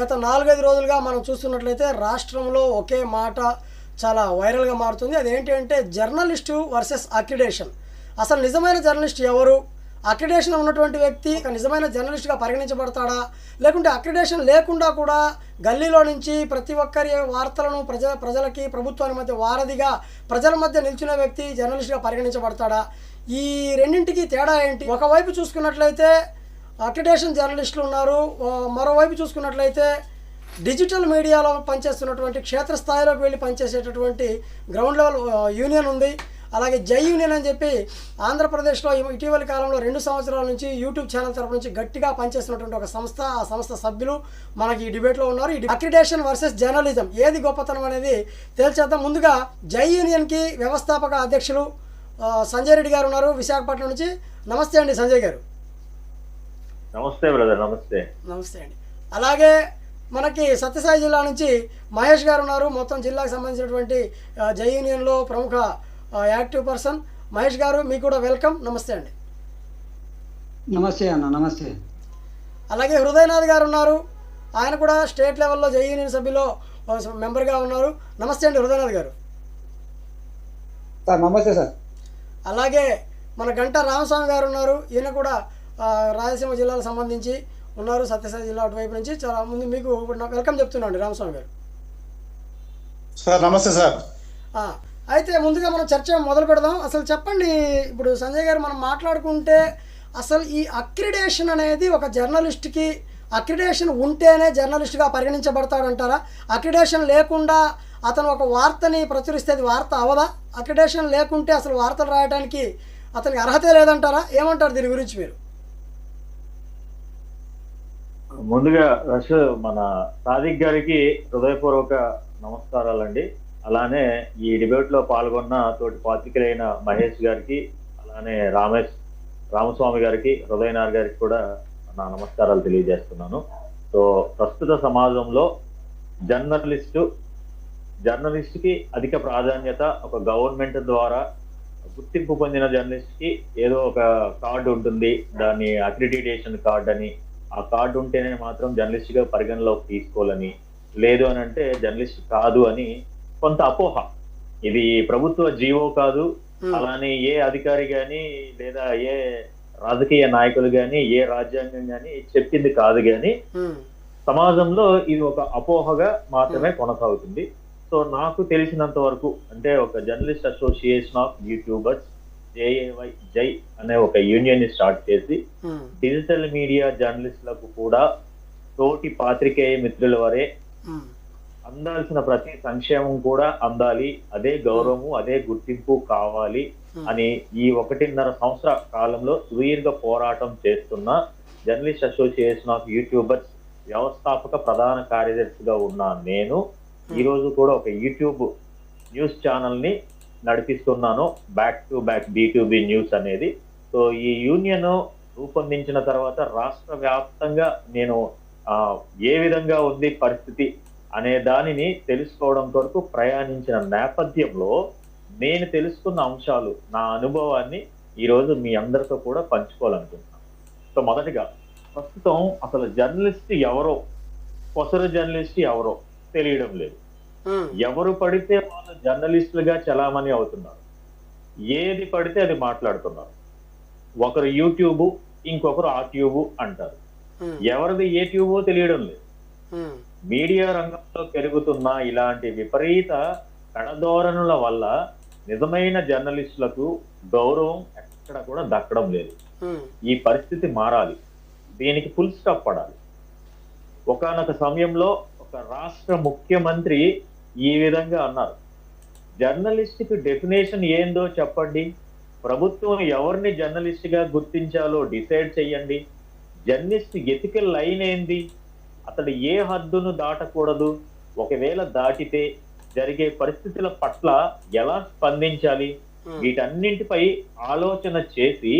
గత నాలుగైదు రోజులుగా మనం చూస్తున్నట్లయితే రాష్ట్రంలో ఒకే మాట చాలా వైరల్గా మారుతుంది. అదేంటి అంటే జర్నలిస్టు వర్సెస్ అక్రిడేషన్. అసలు నిజమైన జర్నలిస్ట్ ఎవరు? అక్రిడేషన్ ఉన్నటువంటి వ్యక్తి ఒక నిజమైన జర్నలిస్ట్గా పరిగణించబడతాడా? లేకుంటే అక్రిడేషన్ లేకుండా కూడా గల్లీలో నుంచి ప్రతి ఒక్కరి వార్తలను ప్రజ ప్రజలకి ప్రభుత్వాని మధ్య వారధిగా ప్రజల మధ్య నిల్చునే వ్యక్తి జర్నలిస్ట్గా పరిగణించబడతాడా? ఈ రెండింటికి తేడా ఏంటి? ఒకవైపు చూసుకున్నట్లయితే అక్రిడేషన్ జర్నలిస్టులు ఉన్నారు. మరోవైపు చూసుకున్నట్లయితే డిజిటల్ మీడియాలో పనిచేస్తున్నటువంటి క్షేత్రస్థాయిలోకి వెళ్ళి పనిచేసేటటువంటి గ్రౌండ్ లెవెల్ యూనియన్ ఉంది. అలాగే జై యూనియన్ అని చెప్పి ఆంధ్రప్రదేశ్లో ఇటీవల ఇటీవలి కాలంలో రెండు సంవత్సరాల నుంచి యూట్యూబ్ ఛానల్ తరపు నుంచి గట్టిగా పనిచేస్తున్నటువంటి ఒక సంస్థ ఆ సంస్థ సభ్యులు మనకి ఈ డిబేట్లో ఉన్నారు. ఈ అక్రిడేషన్ వర్సెస్ జర్నలిజం ఏది గొప్పతనం అనేది తేల్చేద్దాం. ముందుగా జై యూనియన్కి వ్యవస్థాపక అధ్యక్షులు సంజయ్ రెడ్డి గారు ఉన్నారు. విశాఖపట్నం నుంచి. నమస్తే అండి సంజయ్ గారు. నమస్తే బ్రదర్ నమస్తే. నమస్తే అండి. అలాగే మనకి సత్యసాయి జిల్లా నుంచి మహేష్ గారు ఉన్నారు. మొత్తం జిల్లాకు సంబంధించినటువంటి జై యూనియన్లో ప్రముఖ యాక్టివ్ పర్సన్ మహేష్ గారు మీకు కూడా వెల్కమ్. నమస్తే అండి. నమస్తే అన్న నమస్తే. అలాగే హృదయనాథ్ గారు ఉన్నారు. ఆయన కూడా స్టేట్ లెవెల్లో జై యూనియన్ సభ్యులో మెంబర్గా ఉన్నారు. నమస్తే అండి హృదయనాథ్ గారు. సార్ నమస్తే సార్. అలాగే మన గంట రామస్వామి గారు ఉన్నారు. ఈయన కూడా రాయలసీమ జిల్లాకు సంబంధించి ఉన్నారు సత్యసాయి జిల్లా అటువైపు నుంచి. చాలా ముందు మీకు వెల్కమ్ చెప్తున్నాను రామస్వామి గారు. సార్ నమస్తే సార్. అయితే ముందుగా మనం చర్చ మొదలు పెడదాం. అసలు చెప్పండి ఇప్పుడు సంజయ్ గారు మనం మాట్లాడుకుంటే అసలు ఈ అక్రిడేషన్ అనేది ఒక జర్నలిస్ట్కి అక్రిడేషన్ ఉంటేనే జర్నలిస్ట్గా పరిగణించబడతాడంటారా? అక్రిడేషన్ లేకుండా అతను ఒక వార్తని ప్రచురిస్తే అది వార్త అవదా? అక్రిడేషన్ లేకుంటే అసలు వార్తలు రాయడానికి అతనికి అర్హతే లేదంటారా? ఏమంటారు దీని గురించి మీరు? ముందుగా రష్ మన సాదిక్ గారికి హృదయపూర్వక నమస్కారాలండి. అలానే ఈ డిబేట్లో పాల్గొన్న తోటి పాత్రికులైన మహేష్ గారికి అలానే రామేష్ రామస్వామి గారికి హృదయనార్ గారికి కూడా నా నమస్కారాలు తెలియజేస్తున్నాను. సో ప్రస్తుత సమాజంలో జర్నలిస్టు జర్నలిస్ట్కి అధిక ప్రాధాన్యత ఒక గవర్నమెంట్ ద్వారా గుర్తింపు పొందిన జర్నలిస్ట్కి ఏదో ఒక కార్డు ఉంటుంది. దాన్ని అక్రిడిటేషన్ కార్డు అని ఆ కార్డు ఉంటేనే మాత్రం జర్నలిస్ట్గా పరిగణలోకి తీసుకోవాలని లేదు అని అంటే జర్నలిస్ట్ కాదు అని కొంత అపోహ. ఇది ప్రభుత్వ జీవో కాదు. అలానే ఏ అధికారి గాని లేదా ఏ రాజకీయ నాయకులు గాని ఏ రాజ్యాంగం గాని చెప్పింది కాదు గాని ఉమ్, సమాజంలో ఇది ఒక అపోహగా మాత్రమే కొనసాగుతుంది. సో నాకు తెలిసినంత వరకు అంటే ఒక journalist association of YouTubers JAY జై అనే ఒక యూనియన్ని స్టార్ట్ చేసి డిజిటల్ మీడియా జర్నలిస్టులకు కూడా తోటి పాత్రికేయ మిత్రుల వరే ఉమ్, అందాల్సిన ప్రతి సంక్షేమం కూడా అందాలి అదే గౌరవము అదే గుర్తింపు కావాలి అని ఈ ఒకటిన్నర సంవత్సర కాలంలో సుదీర్ఘ పోరాటం చేస్తున్న జర్నలిస్ట్ అసోసియేషన్ ఆఫ్ యూట్యూబర్స్ వ్యవస్థాపక ప్రధాన కార్యదర్శిగా ఉన్న నేను ఈ రోజు కూడా ఒక యూట్యూబ్ న్యూస్ ఛానల్ని నడిపిస్తున్నాను. Back to back B news అనేది. సో ఈ యూనియన్ రూపొందించిన తర్వాత రాష్ట్ర వ్యాప్తంగా నేను ఏ విధంగా ఉంది పరిస్థితి అనే దానిని తెలుసుకోవడం కొరకు ప్రయాణించిన నేపథ్యంలో నేను తెలుసుకున్న అంశాలు నా అనుభవాన్ని ఈ రోజు మీ అందరితో కూడా పంచుకోవాలనుకుంటున్నాను. సో మొదటిగా ప్రస్తుతం అసలు జర్నలిస్ట్ ఎవరో కొసరు జర్నలిస్ట్ ఎవరో తెలియడం లేదు. ఎవరు పడితే జర్నలిస్టులుగా చలామణి అవుతున్నారు. ఏది పడితే అది మాట్లాడుతున్నారు. ఒకరు యూట్యూబ్ ఇంకొకరు ఆ ట్యూబ్ అంటారు ఎవరిది ఏ ట్యూబో తెలియడం లేదు. మీడియా రంగంలో పెరుగుతున్న ఇలాంటి విపరీత కడధోరణుల వల్ల నిజమైన జర్నలిస్టులకు గౌరవం ఎక్కడ కూడా దక్కడం లేదు. ఈ పరిస్థితి మారాలి. దీనికి ఫుల్ స్టాప్ పడాలి. ఒకానొక సమయంలో ఒక రాష్ట్ర ముఖ్యమంత్రి ఈ విధంగా అన్నారు. జర్నలిస్ట్కి డెఫినేషన్ ఏందో చెప్పండి. ప్రభుత్వం ఎవరిని జర్నలిస్ట్గా గుర్తించాలో డిసైడ్ చెయ్యండి. జర్నలిస్ట్ ఎథికల్ లైన్ ఏంది? అతడు ఏ హద్దును దాటకూడదు? ఒకవేళ దాటితే జరిగే పరిస్థితుల పట్ల ఎలా స్పందించాలి? వీటన్నింటిపై ఆలోచన చేసి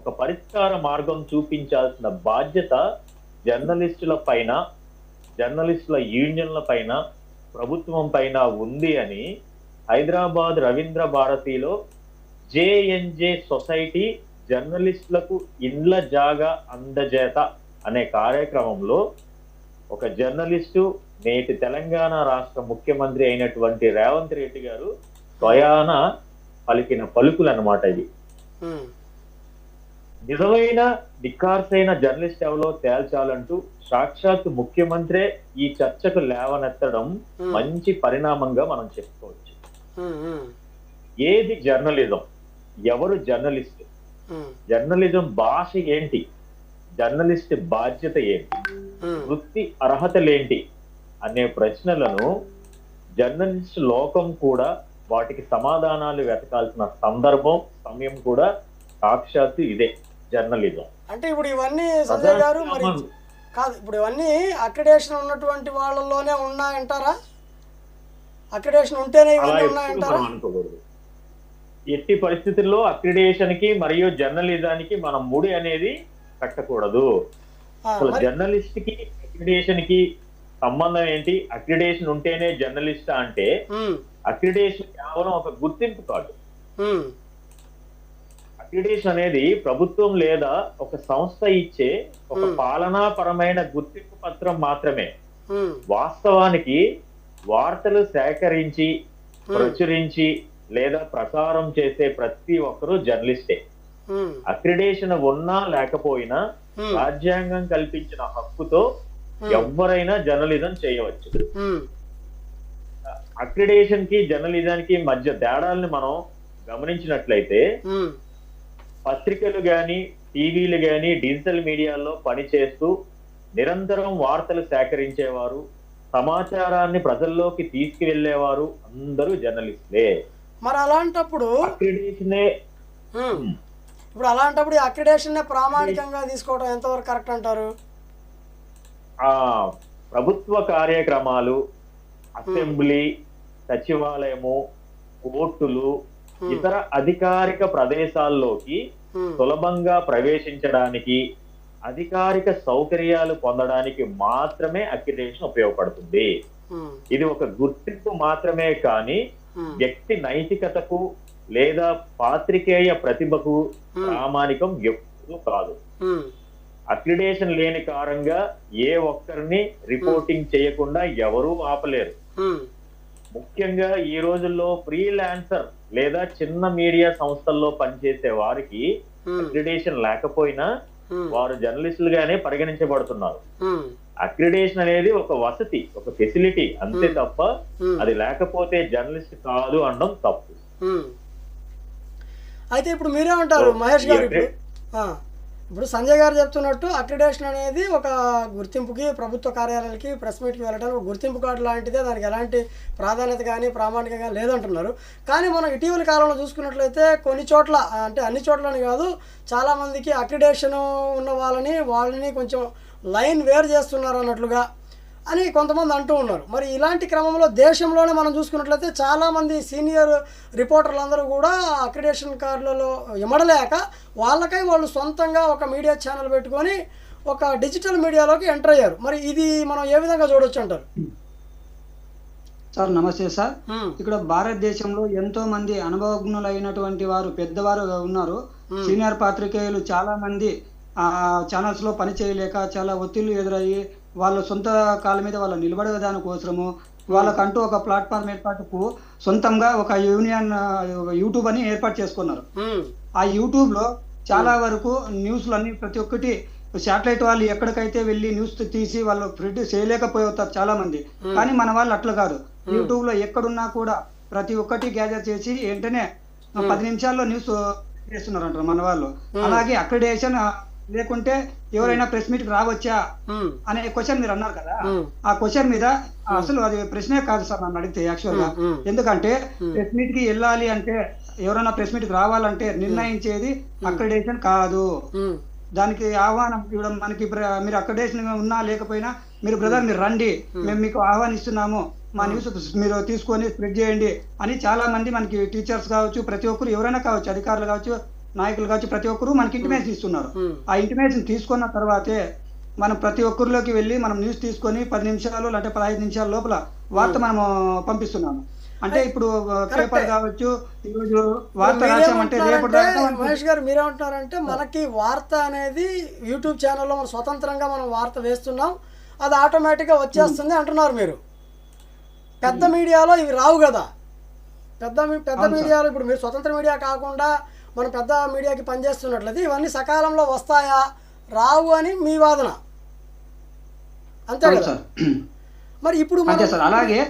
ఒక పరిష్కార మార్గం చూపించాల్సిన బాధ్యత జర్నలిస్టుల పైన జర్నలిస్టుల యూనియన్ల పైన ప్రభుత్వం పైన ఉంది అని హైదరాబాద్ రవీంద్ర భారతిలో జేఎన్జే సొసైటీ జర్నలిస్టులకు ఇండ్ల జాగా అందజేత అనే కార్యక్రమంలో ఒక జర్నలిస్టు నేటి తెలంగాణ రాష్ట్ర ముఖ్యమంత్రి అయినటువంటి రేవంత్ రెడ్డి గారు స్వయాన పలికిన పలుకులు అన్నమాట ఇది నిజమైన నిక్కార్సైన జర్నలిస్ట్ ఎవరో తేల్చాలంటూ సాక్షాత్ ముఖ్యమంత్రే ఈ చర్చకు లేవనెత్తడం మంచి పరిణామంగా మనం చెప్పుకోవచ్చు. ఏది జర్నలిజం? ఎవరు జర్నలిస్ట్? జర్నలిజం భాష ఏంటి? జర్నలిస్ట్ బాధ్యత ఏంటి? వృత్తి అర్హతలేంటి? అనే ప్రశ్నలను జర్నలిస్ట్ లోకం కూడా వాటికి సమాధానాలు వెతకాల్సిన సందర్భం సమయం కూడా సాక్షాత్తు ఇదే జర్నలిజం. అంటే ఇప్పుడు ఇవన్నీ సంజయ్ గారు మరి కాదు ఇప్పుడు ఇవన్నీ అక్రిడేషన్ ఉన్నటువంటి వాళ్ళలోనే ఉన్నాయంటారా? అక్రిడేషన్ ఉంటేనే ఇవన్నీ ఉన్నాయంటారా? అనుకోకూడదు. ఎట్టి పరిస్థితుల్లో అక్రిడేషన్కి మరియు జర్నలిజానికి మనం ముడి అనేది కట్టకూడదు అసలు జర్నలిస్ట్కి అక్రిడేషన్కి సంబంధం ఏంటి? అక్రిడేషన్ ఉంటేనే జర్నలిస్ట్ అంటే అక్రిడేషన్ కేవలం ఒక గుర్తింపు కాదు ఉమ్, అక్రిడేషన్ అనేది ప్రభుత్వం లేదా ఒక సంస్థ ఇచ్చే ఒక. పాలనాపరమైన గుర్తింపు పత్రం మాత్రమే. వాస్తవానికి వార్తలు సేకరించి ఉమ్, ప్రచురించి లేదా ప్రసారం చేసే ప్రతి ఒక్కరూ జర్నలిస్టే. ఉమ్, అక్రిడేషన్ ఉన్నా లేకపోయినా ఉమ్, రాజ్యాంగం కల్పించిన హక్కుతో ఎవరైనా జర్నలిజం చేయవచ్చు. అక్రిడేషన్కి జర్నలిజానికి మధ్య తేడాలను మనం గమనించినట్లయితే పత్రికలు గాని టీవీలు గాని డిజిటల్ మీడియాలో పనిచేస్తూ నిరంతరం వార్తలు సేకరించేవారు సమాచారాన్ని ప్రజల్లోకి తీసుకువెళ్ళేవారు అందరూ జర్నలిస్టులే. మరి అలాంటప్పుడు అక్రిడేషనే ఇప్పుడు అలాంటప్పుడు ఈ అక్రిడేషన్ ప్రామాణికంగా తీసుకోవడం ఎంతవరకు కరెక్ట్ అంటారు? ఆ ప్రభుత్వ కార్యక్రమాలు అసెంబ్లీ సచివాలయము కోర్టులు ఇతర అధికారిక ప్రదేశాల్లోకి సులభంగా ప్రవేశించడానికి అధికారిక సౌకర్యాలు పొందడానికి మాత్రమే అక్రిడేషన్ ఉపయోగపడుతుంది. ఇది ఒక గుర్తింపు మాత్రమే కానీ వ్యక్తి నైతికతకు లేదా పాత్రికేయ ప్రతిభకు ప్రామాణికం ఎప్పుడూ కాదు. అక్రిడేషన్ లేని కారణంగా ఏ ఒక్కరిని రిపోర్టింగ్ చేయకుండా ఎవరూ ఆపలేరు. ముఖ్యంగా ఈ రోజుల్లో ఫ్రీలాన్సర్ లేదా చిన్న మీడియా సంస్థల్లో పనిచేసే వారికి అక్రిడేషన్ లేకపోయినా వారు జర్నలిస్టులుగానే పరిగణించబడుతున్నారు ఉమ్, అక్రిడేషన్ అనేది ఒక వసతి ఒక ఫెసిలిటీ అంతే Hmm. తప్ప. అది లేకపోతే జర్నలిస్ట్ కాదు అనడం తప్పు. అయితే ఇప్పుడు మీరేమంటారు మహేష్ గారు ఇప్పుడు సంజయ్ గారు చెప్తున్నట్టు అక్రిడేషన్ అనేది ఒక గుర్తింపుకి ప్రభుత్వ కార్యాలయాలకి ప్రెస్ మీట్కి వెళ్ళడానికి ఒక గుర్తింపు కార్డు లాంటిదే. దానికి ఎలాంటి ప్రాధాన్యత కానీ ప్రామాణికంగా లేదంటున్నారు. కానీ మనం ఇటీవల కాలంలో చూసుకున్నట్లయితే కొన్ని చోట్ల అంటే అన్ని చోట్లని కాదు చాలామందికి అక్రిడేషన్ ఉన్న వాళ్ళని వాళ్ళని కొంచెం లైన్ వేరు చేస్తున్నారు అన్నట్లుగా అని కొంతమంది అంటూ ఉన్నారు. మరి ఇలాంటి క్రమంలో దేశంలోనే మనం చూసుకున్నట్లయితే చాలామంది సీనియర్ రిపోర్టర్లందరూ కూడా అక్రిడేషన్ కార్డులలో ఇమడలేక వాళ్ళకై వాళ్ళు సొంతంగా ఒక మీడియా ఛానల్ పెట్టుకొని ఒక డిజిటల్ మీడియాలోకి ఎంటర్ అయ్యారు. మరి ఇది మనం ఏ విధంగా చూడొచ్చు అంటారు? సార్ నమస్తే సార్. ఇక్కడ భారతదేశంలో ఎంతో మంది అనుభవజ్ఞులైనటువంటి వారు పెద్దవారు ఉన్నారు. సీనియర్ పాత్రికేయులు చాలా మంది ఆ ఛానల్స్లో పని చేయలేక చాలా ఒత్తిళ్ళు ఎదురయ్యి వాళ్ళ సొంత కాళ్ళ మీద వాళ్ళు నిలబడే దాని కోసము వాళ్ళకంటూ ఒక ప్లాట్ఫామ్ ఏర్పాటుకు సొంతంగా ఒక యూనియన్ యూట్యూబ్ అని ఏర్పాటు చేసుకున్నారు. ఆ యూట్యూబ్లో చాలా వరకు న్యూస్లు అన్ని ప్రతి ఒక్కటి శాటిలైట్ వాళ్ళు ఎక్కడికైతే వెళ్ళి న్యూస్ తీసి వాళ్ళు ప్రింట్ చేయలేకపోతారు చాలా మంది కానీ మన వాళ్ళు అట్లా కాదు. యూట్యూబ్లో ఎక్కడున్నా కూడా ప్రతి ఒక్కటి గ్యాదర్ చేసి వెంటనే పది నిమిషాల్లో న్యూస్ చేస్తున్నారంటారు మన వాళ్ళు. అలాగే అక్రిడేషన్ లేకుంటే ఎవరైనా ప్రెస్ మీట్ రావచ్చా అనే క్వశ్చన్ మీరు అన్నారు కదా ఆ క్వశ్చన్ మీద అసలు అది ప్రశ్నే కాదు సార్ నన్ను అడిగితే యాక్చువల్గా. ఎందుకంటే ప్రెస్ మీట్కి వెళ్ళాలి అంటే ఎవరైనా ప్రెస్ మీట్కి రావాలంటే నిర్ణయించేది అక్రిడేషన్ కాదు. దానికి ఆహ్వానం ఇవ్వడం మనకి మీరు అక్రిడేషన్ ఉన్నా లేకపోయినా మీరు బ్రదర్ మీరు రండి. మేము. మీకు ఆహ్వానిస్తున్నాము. మా న్యూస్ మీరు తీసుకొని స్ప్రెడ్ చేయండి అని చాలా మంది మనకి టీచర్స్ కావచ్చు ప్రతి ఒక్కరు ఎవరైనా కావచ్చు అధికారులు కావచ్చు నాయకులు కావచ్చు ప్రతి ఒక్కరు మనకి ఇంటిమేషన్ ఇస్తున్నారు. ఆ ఇంటిమేషన్ తీసుకున్న తర్వాతే మనం ప్రతి ఒక్కరిలోకి వెళ్ళి మనం న్యూస్ తీసుకొని పది నిమిషాలు అంటే పదహైదు నిమిషాల లోపల వార్త మనము పంపిస్తున్నాము. అంటే ఇప్పుడు పేపర్ కావచ్చు ఈరోజు వార్త రాసామంటే మహేష్ గారు మీరేమంటున్నారంటే మనకి వార్త అనేది యూట్యూబ్ ఛానల్లో మనం స్వతంత్రంగా మనం వార్త వేస్తున్నాం అది ఆటోమేటిక్గా వచ్చేస్తుంది అంటున్నారు మీరు. పెద్ద మీడియాలో ఇవి రావు కదా. పెద్ద పెద్ద. మీడియాలో ఇప్పుడు మీరు స్వతంత్ర మీడియా కాకుండా మనం పెద్ద మీడియాకి పనిచేస్తున్నట్లయితే ఇవన్నీ సకాలంలో వస్తాయా? రావు అని మీ వాదన. అంతే కదా? సార్. మరి ఇప్పుడు అలాగే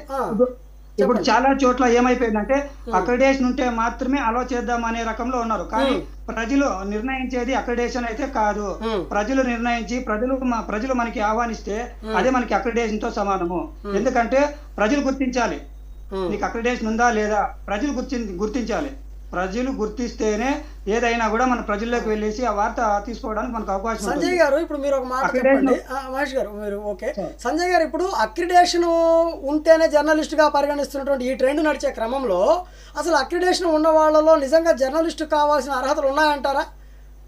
ఇప్పుడు-. చాలా చోట్ల ఏమైపోయిందంటే అక్రిడేషన్ ఉంటే మాత్రమే అలో చేద్దాం అనే రకంలో ఉన్నారు. కానీ ప్రజలు నిర్ణయించేది అక్రిడేషన్ అయితే కాదు. ప్రజలు నిర్ణయించి ప్రజలు ప్రజలు మనకి ఆహ్వానిస్తే అదే మనకి అక్రిడేషన్తో సమానము ఎందుకంటే ప్రజలు గుర్తించాలి. నీకు అక్రిడేషన్ ఉందా లేదా? ప్రజలు గుర్తి గుర్తించాలి. ప్రజలు గుర్తిస్తేనే ఏదైనా కూడా మన ప్రజల్లోకి వెళ్ళేసి ఆ వార్త తీసుకోవడానికి మనకు అవకాశం సంజయ్ గారు ఇప్పుడు మీరు ఒక మాట చెప్పండి. ఆ, మహేష్ గారు మీరు ఓకే. సంజయ్ గారు ఇప్పుడు అక్రిడేషన్ ఉంటేనే జర్నలిస్ట్గా పరిగణిస్తున్నటువంటి ఈ ట్రెండ్ నడిచే క్రమంలో అసలు అక్రిడేషన్ ఉన్న వాళ్ళలో నిజంగా జర్నలిస్ట్ కావాల్సిన అర్హతలు ఉన్నాయంటారా?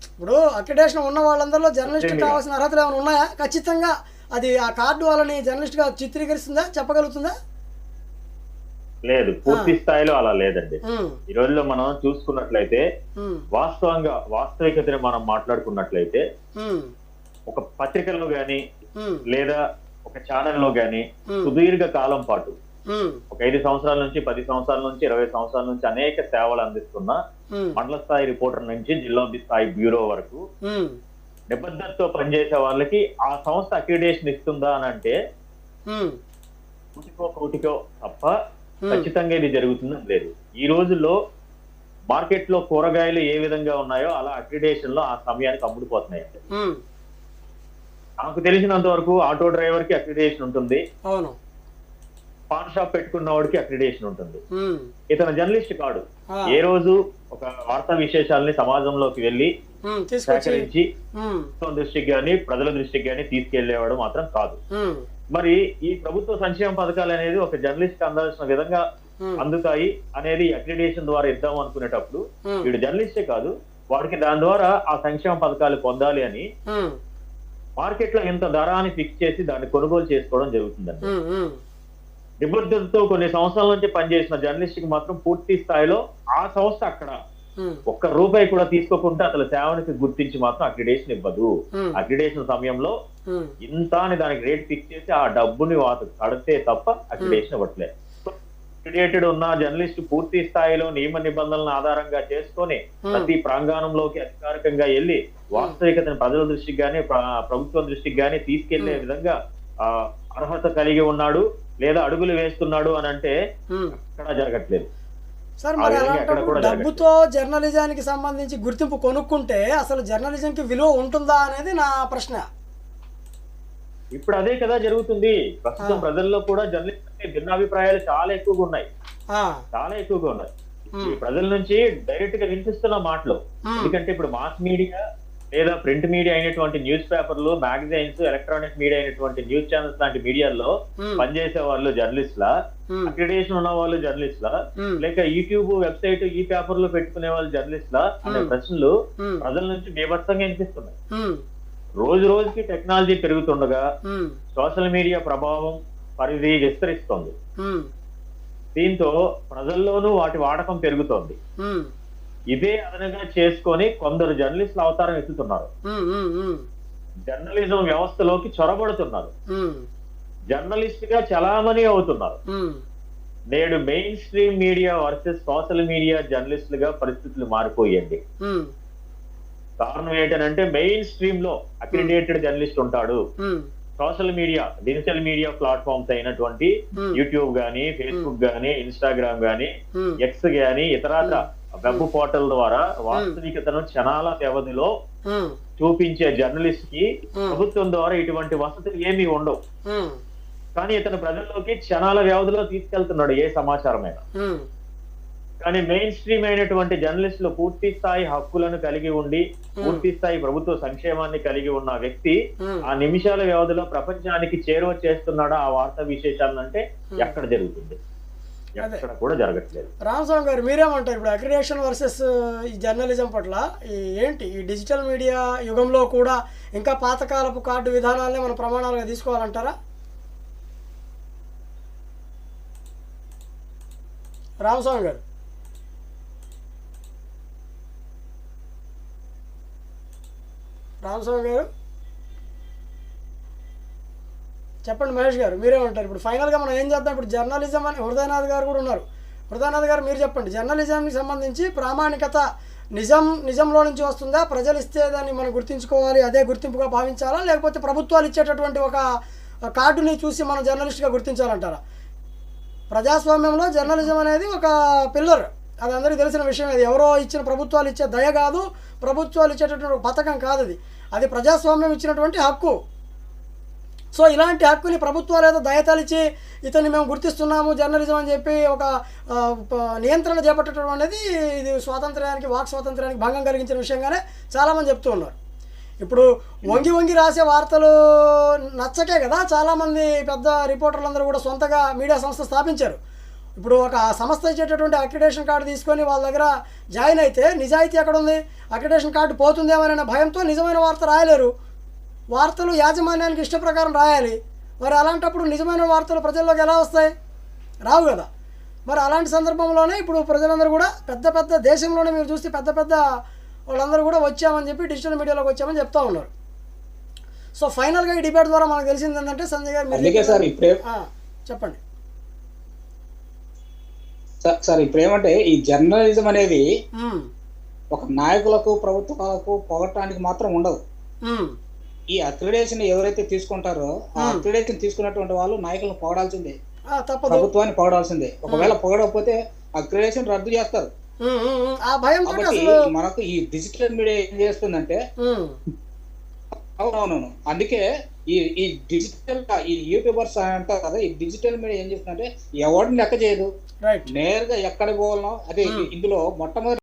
ఇప్పుడు అక్రిడేషన్ ఉన్న వాళ్ళందరిలో జర్నలిస్ట్ కావాల్సిన అర్హతలు ఏమైనా ఉన్నాయా? ఖచ్చితంగా అది ఆ కార్డు వాళ్ళని జర్నలిస్ట్గా చిత్రీకరిస్తుందా? చెప్పగలుగుతుందా? లేదు. పూర్తి స్థాయిలో అలా లేదండి. ఈ రోజుల్లో మనం చూసుకున్నట్లయితే వాస్తవంగా వాస్తవికతని మనం మాట్లాడుకున్నట్లయితే ఒక పత్రికలో గాని లేదా ఒక ఛానల్లో గాని. సుదీర్ఘ కాలం పాటు ఒక ఐదు సంవత్సరాల నుంచి పది సంవత్సరాల నుంచి ఇరవై సంవత్సరాల నుంచి అనేక సేవలు అందిస్తున్న మండల స్థాయి రిపోర్టర్ నుంచి జిల్లా స్థాయి బ్యూరో వరకు నిబద్ధతతో పనిచేసే వాళ్ళకి ఆ సంస్థ అక్రిడేషన్ ఇస్తుందా అని అంటే కోటికో కోటికో తప్ప ఖచ్చితంగా ఇది జరుగుతుందని లేదు. ఈ రోజుల్లో మార్కెట్లో కూరగాయలు ఏ విధంగా ఉన్నాయో అలా అక్రిడేషన్లో ఆ సమయానికి అమ్ముడుపోతున్నాయి. ఉమ్, నాకు తెలిసినంత వరకు ఆటో డ్రైవర్కి అక్రిడేషన్ ఉంటుంది. అవును. పాన్ షాప్ పెట్టుకున్న వాడికి అక్రిడేషన్ ఉంటుంది. ఉమ్, ఇతను జర్నలిస్ట్ కాడు. ఏ రోజు ఒక వార్తా విశేషాలని సమాజంలోకి వెళ్ళి సేకరించి దృష్టికి గాని ప్రజల దృష్టికి గాని తీసుకెళ్ళేవాడు మాత్రం కాదు. మరి ఈ ప్రభుత్వ సంక్షేమ పథకాలు అనేది ఒక జర్నలిస్ట్ అందాల్సిన విధంగా అందుతాయి అనేది అక్రిడేషన్ ద్వారా ఇద్దాం అనుకునేటప్పుడు వీడు జర్నలిస్టే కాదు వాడికి దాని ద్వారా ఆ సంక్షేమ పథకాలు పొందాలి అని మార్కెట్లో ఇంత ధర అని ఫిక్స్ చేసి దాన్ని కొనుగోలు చేసుకోవడం జరుగుతుందండి. నిబద్ధతతో కొన్ని సంవత్సరాల నుంచి పనిచేసిన జర్నలిస్ట్కి మాత్రం పూర్తి స్థాయిలో ఆ సంస్థ అక్కడ ఒక్క రూపాయి కూడా తీసుకోకుండా అతని సేవనికి గుర్తించి మాత్రం అక్రిడేషన్ ఇవ్వదు. అక్రిడేషన్ సమయంలో ఇంత అని దానికి రేట్ ఫిక్స్ చేసి ఆ డబ్బుని వాత కడితే తప్ప అక్రిడేషన్ ఇవ్వట్లేదు. అక్రిడేటెడ్ ఉన్న జర్నలిస్ట్ పూర్తి స్థాయిలో నియమ నిబంధనలను ఆధారంగా చేసుకొని ప్రతి ప్రాంగణంలోకి అధికారికంగా వెళ్ళి వాస్తవికతను ప్రజల దృష్టికి గానీ ప్ర- ప్రభుత్వం దృష్టికి గానీ తీసుకెళ్ళే విధంగా ఆ అర్హత కలిగి ఉన్నాడు లేదా అడుగులు వేస్తున్నాడు అని అంటే. అక్కడ జరగట్లేదు. సార్ మరి అలాంటప్పుడు కూడా డబ్బుతో జర్నలిజానికి సంబంధించి గుర్తింపు కొనుక్కుంటే అసలు జర్నలిజంకి విలువ ఉంటుందా అనేది నా ప్రశ్న. ఇప్పుడు అదే కదా జరుగుతుంది. ప్రస్తుతం. ప్రజల్లో కూడా జర్నలిస్ట్ భిన్నాభిప్రాయాలు చాలా ఎక్కువగా ఉన్నాయి. చాలా ఎక్కువగా ఉన్నాయి. ప్రజల నుంచి డైరెక్ట్గా వినిపిస్తున్న మాటలు. ఎందుకంటే ఇప్పుడు మాస్ మీడియా లేదా ప్రింట్ మీడియా అయినటువంటి న్యూస్ పేపర్లు మ్యాగజైన్స్ ఎలక్ట్రానిక్ మీడియా అయినటువంటి న్యూస్ ఛానల్స్ లాంటి మీడియాల్లో పనిచేసే వాళ్ళు జర్నలిస్ట్లా అక్రిడేషన్ ఉన్న వాళ్ళు జర్నలిస్ట్లా లేక యూట్యూబ్ వెబ్సైట్ ఈ పేపర్లో పెట్టుకునే వాళ్ళు జర్నలిస్ట్లా అనే. ప్రశ్నలు ప్రజల నుంచి బీభత్సంగా వినిపిస్తున్నాయి. రోజు రోజుకి టెక్నాలజీ పెరుగుతుండగా సోషల్ మీడియా ప్రభావం పరిధి విస్తరిస్తోంది. దీంతో ప్రజల్లోనూ వాటి వాడకం పెరుగుతోంది. ఇదే అదనంగా చేసుకొని కొందరు జర్నలిస్టులు అవతారం ఎత్తుతున్నారు. జర్నలిజం వ్యవస్థలోకి చొరబడుతున్నారు. జర్నలిస్ట్గా చలామణి అవుతున్నారు. నేడు mainstream media versus social media జర్నలిస్టులుగా పరిస్థితులు మారిపోయండి కారణం ఏంటంటే మెయిన్ స్ట్రీమ్లో అక్రిడేటెడ్ జర్నలిస్ట్ ఉంటాడు. ఉమ్, social media digital media platforms అయినటువంటి యూట్యూబ్ గానీ ఫేస్బుక్ గానీ ఇన్స్టాగ్రామ్ గానీ ఎక్స్ గానీ ఇతరాత్ర వెబ్ పోర్టల్ ద్వారా వాస్తవికతను క్షణాల వ్యవధిలో చూపించే జర్నలిస్ట్కి ప్రభుత్వం ద్వారా ఇటువంటి వసతులు ఏమీ ఉండవు. కానీ ఇతను ప్రజల్లోకి క్షణాల వ్యవధిలో తీసుకెళ్తున్నాడు ఏ సమాచారమైనా. కానీ మెయిన్ స్ట్రీమ్ అయినటువంటి జర్నలిస్టులు పూర్తి స్థాయి హక్కులను కలిగి ఉండి పూర్తి స్థాయి ప్రభుత్వ సంక్షేమాన్ని కలిగి ఉన్న వ్యక్తి ఉమ్, ఆ నిమిషాల వ్యవధిలో ప్రపంచానికి చేరువ చేస్తున్నాడా ఆ వార్తా విశేషాలను అంటే ఎక్కడ జరుగుతుంది? ఎక్కడ కూడా జరగట్లేదు. రామస్వామి గారు మీరేమంటారు ఇప్పుడు అక్రిడేషన్ వర్సెస్ ఈ జర్నలిజం పట్ల? ఏంటి? ఈ డిజిటల్ మీడియా యుగంలో కూడా ఇంకా పాతకాలపు కార్డు విధానాలనే మన ప్రమాణాలుగా తీసుకోవాలంటారా? రామస్వామి గారు. రామస్వామి గారు? చెప్పండి మహేష్ గారు మీరే ఉంటారు. ఇప్పుడు ఫైనల్గా మనం ఏం చేద్దాం? ఇప్పుడు జర్నలిజం అని హృదయనాథ్ గారు కూడా ఉన్నారు. హృదయనాథ్ గారు మీరు చెప్పండి. జర్నలిజంకి సంబంధించి ప్రామాణికత నిజం నిజంలో నుంచి వస్తుందా? ప్రజలు ఇస్తే దాన్ని మనం గుర్తించుకోవాలి అదే గుర్తింపుగా భావించాలా? లేకపోతే ప్రభుత్వాలు ఇచ్చేటటువంటి ఒక కార్డుని చూసి మనం జర్నలిస్ట్గా గుర్తించాలంటారా? ప్రజాస్వామ్యంలో జర్నలిజం అనేది ఒక పిల్లర్ అది అందరికీ తెలిసిన విషయం అది ఎవరో ఇచ్చిన ప్రభుత్వాలు ఇచ్చే దయ కాదు ప్రభుత్వాలు ఇచ్చేటటువంటి పథకం కాదు అది. అది ప్రజాస్వామ్యం ఇచ్చినటువంటి హక్కు. సో ఇలాంటి హక్కుని ప్రభుత్వాలు ఏదో దయతలిచి ఇతన్ని మేము గుర్తిస్తున్నాము జర్నలిజం అని చెప్పి ఒక ప- నియంత్రణ చేపట్టడం అనేది ఇది స్వాతంత్ర్యానికి వాక్ స్వాతంత్ర్యానికి భంగం కలిగించిన విషయంగానే చాలామంది చెప్తూ ఉన్నారు. ఇప్పుడు వంగి వంగి రాసే వార్తలు నచ్చకే కదా. చాలామంది పెద్ద రిపోర్టర్లందరూ కూడా సొంతగా మీడియా సంస్థ స్థాపించారు. ఇప్పుడు ఒక సంస్థ ఇచ్చేటటువంటి అక్రిడేషన్ కార్డు తీసుకొని వాళ్ళ దగ్గర జాయిన్ అయితే నిజాయితీ ఎక్కడ ఉంది? అక్రిడేషన్ కార్డు పోతుందేమోననే భయంతో నిజమైన వార్త రాయలేరు. వార్తలు యాజమాన్యానికి ఇష్ట ప్రకారం రాయాలి. మరి అలాంటప్పుడు నిజమైన వార్తలు ప్రజల్లోకి ఎలా వస్తాయి? రావు కదా. మరి అలాంటి సందర్భంలోనే ఇప్పుడు ప్రజలందరూ కూడా పెద్ద పెద్ద దేశంలోనే మీరు చూస్తే పెద్ద పెద్ద వాళ్ళందరూ కూడా వచ్చామని చెప్పి డిజిటల్ మీడియాలోకి వచ్చామని చెప్తా ఉన్నారు. సో ఫైనల్గా ఈ డిబేట్ ద్వారా మనకు తెలిసింది ఏంటంటే సంజయ్ గారు చెప్పండి. సార్- ఇప్పుడు ఏమంటే ఈ జర్నలిజం అనేది ఒక నాయకులకు ప్రభుత్వాలకు పొగటానికి మాత్రం ఉండదు. ఈ అక్రిడేషన్ ఎవరైతే తీసుకుంటారో ఆ అక్రిడేషన్ తీసుకున్నటువంటి వాళ్ళు నాయకులను పొగడాల్సిందే ప్రభుత్వాన్ని పొగడాల్సిందే ఒకవేళ పొగడకపోతే అక్రిడేషన్ రద్దు చేస్తారు. మనకు ఈ డిజిటల్ మీడియా ఏం చేస్తుందంటే అవునవును అందుకే ఈ ఈ డిజిటల్ ఈ యూట్యూబర్స్ అంటారు కదా ఈ డిజిటల్ మీడియా ఏం చేస్తుందంటే ఎవరిని లెక్క చేయదు. నేరుగా ఎక్కడ పోవాలనో అదే ఇందులో మొట్టమొదటి